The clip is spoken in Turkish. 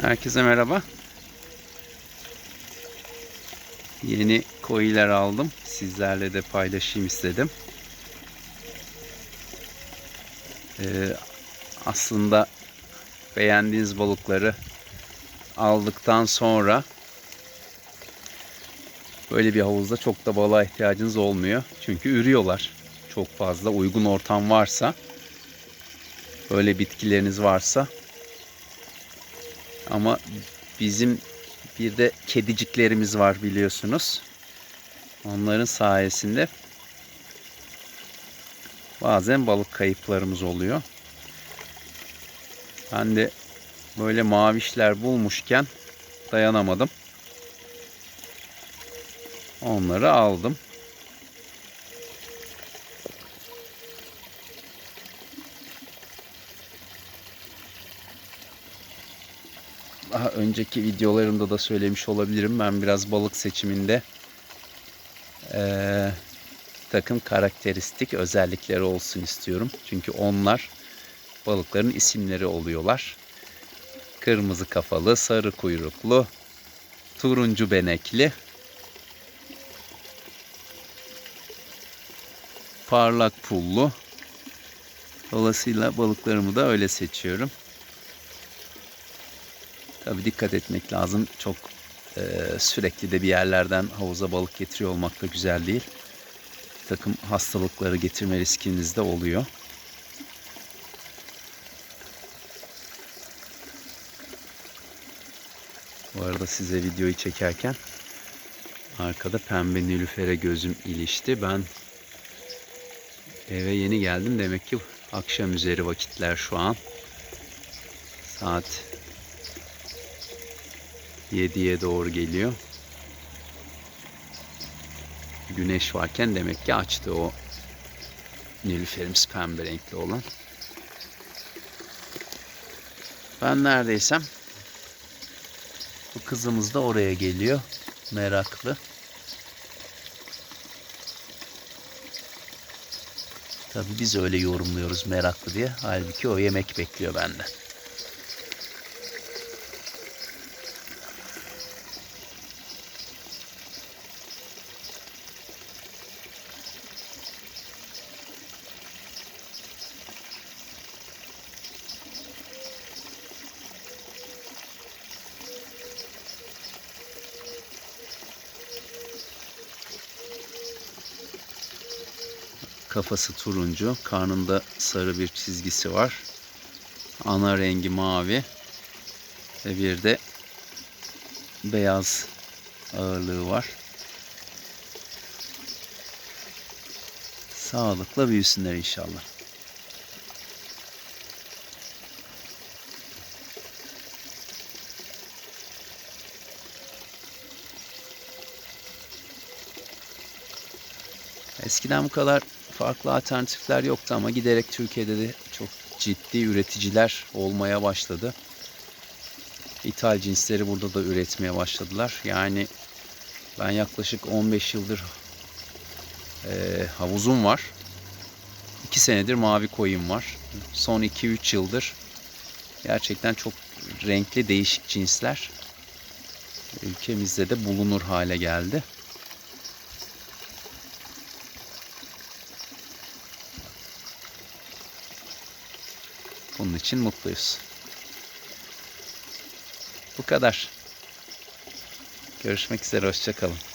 Herkese merhaba. Yeni koyiler aldım. Sizlerle de paylaşayım istedim. Ee, aslında beğendiğiniz balıkları aldıktan sonra böyle bir havuzda çok da balığa ihtiyacınız olmuyor. Çünkü ürüyorlar. Çok fazla uygun ortam varsa böyle bitkileriniz varsa ama bizim bir de kediciklerimiz var biliyorsunuz. Onların sayesinde bazen balık kayıplarımız oluyor. Ben de böyle mavişler bulmuşken dayanamadım. Onları aldım. Daha önceki videolarımda da söylemiş olabilirim. Ben biraz balık seçiminde eee takım karakteristik özellikleri olsun istiyorum. Çünkü onlar balıkların isimleri oluyorlar. Kırmızı kafalı, sarı kuyruklu, turuncu benekli, parlak pullu. Dolayısıyla balıklarımı da öyle seçiyorum. Tabii dikkat etmek lazım. Çok e, sürekli de bir yerlerden havuza balık getiriyor olmak da güzel değil. Bir takım hastalıkları getirme riskiniz de oluyor. Bu arada size videoyu çekerken arkada pembe nilüfere gözüm ilişti. Ben eve yeni geldim. Demek ki akşam üzeri vakitler şu an. Saat 7'ye doğru geliyor. Güneş varken demek ki açtı o nilüferimiz pembe renkli olan. Ben neredeysem bu kızımız da oraya geliyor. Meraklı. Tabii biz öyle yorumluyoruz meraklı diye. Halbuki o yemek bekliyor benden. Kafası turuncu, karnında sarı bir çizgisi var. Ana rengi mavi ve bir de beyaz ağırlığı var. Sağlıkla büyüsünler inşallah. Eskiden bu kadar farklı alternatifler yoktu ama giderek Türkiye'de de çok ciddi üreticiler olmaya başladı. İthal cinsleri burada da üretmeye başladılar. Yani ben yaklaşık 15 yıldır e, havuzum var. 2 senedir mavi koyun var. Son 2-3 yıldır gerçekten çok renkli değişik cinsler ülkemizde de bulunur hale geldi. Bunun için mutluyuz. Bu kadar. Görüşmek üzere, hoşçakalın.